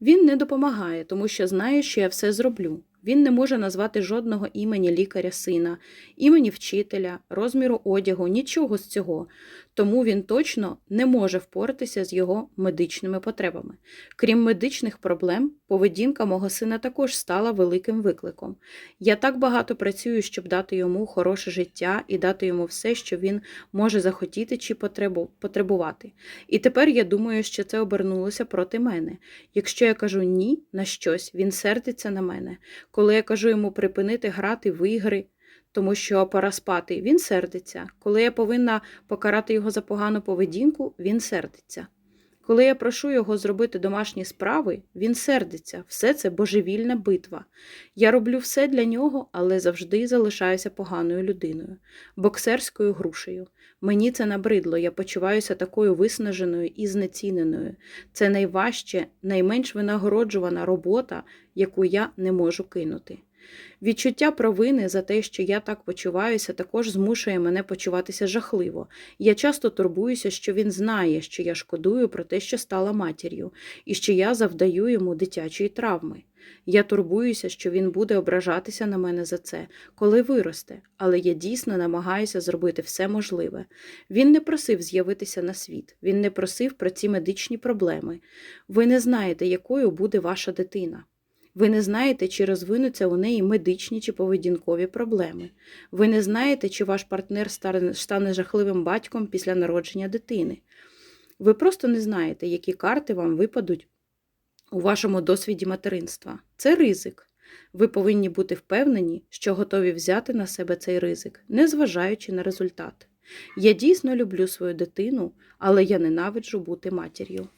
Він не допомагає, тому що знає, що я все зроблю. Він не може назвати жодного імені лікаря сина, імені вчителя, розміру одягу, нічого з цього. Тому він точно не може впоратися з його медичними потребами. Крім медичних проблем, поведінка мого сина також стала великим викликом. Я так багато працюю, щоб дати йому хороше життя і дати йому все, що він може захотіти чи потребу- потребувати. І тепер я думаю, що це обернулося проти мене. Якщо я кажу ні на щось, він сердиться на мене. Коли я кажу йому припинити грати в ігри, тому що пора спати, він сердиться. Коли я повинна покарати його за погану поведінку, він сердиться. Коли я прошу його зробити домашні справи, він сердиться. Все це божевільна битва. Я роблю все для нього, але завжди залишаюся поганою людиною, боксерською грушею. Мені це набридло, я почуваюся такою виснаженою і знеціненою. Це найважче, найменш винагороджувана робота, яку я не можу кинути. Відчуття провини за те, що я так почуваюся, також змушує мене почуватися жахливо. Я часто турбуюся, що він знає, що я шкодую про те, що стала матір'ю, і що я завдаю йому дитячої травми. Я турбуюся, що він буде ображатися на мене за це, коли виросте, але я дійсно намагаюся зробити все можливе. Він не просив з'явитися на світ, він не просив про ці медичні проблеми. Ви не знаєте, якою буде ваша дитина. Ви не знаєте, чи розвинуться у неї медичні чи поведінкові проблеми. Ви не знаєте, чи ваш партнер стане- жахливим батьком після народження дитини. Ви просто не знаєте, які карти вам випадуть у вашому досвіді материнства. Це ризик. Ви повинні бути впевнені, що готові взяти на себе цей ризик, незважаючи на результат. Я дійсно люблю свою дитину, але я ненавиджу бути матір'ю.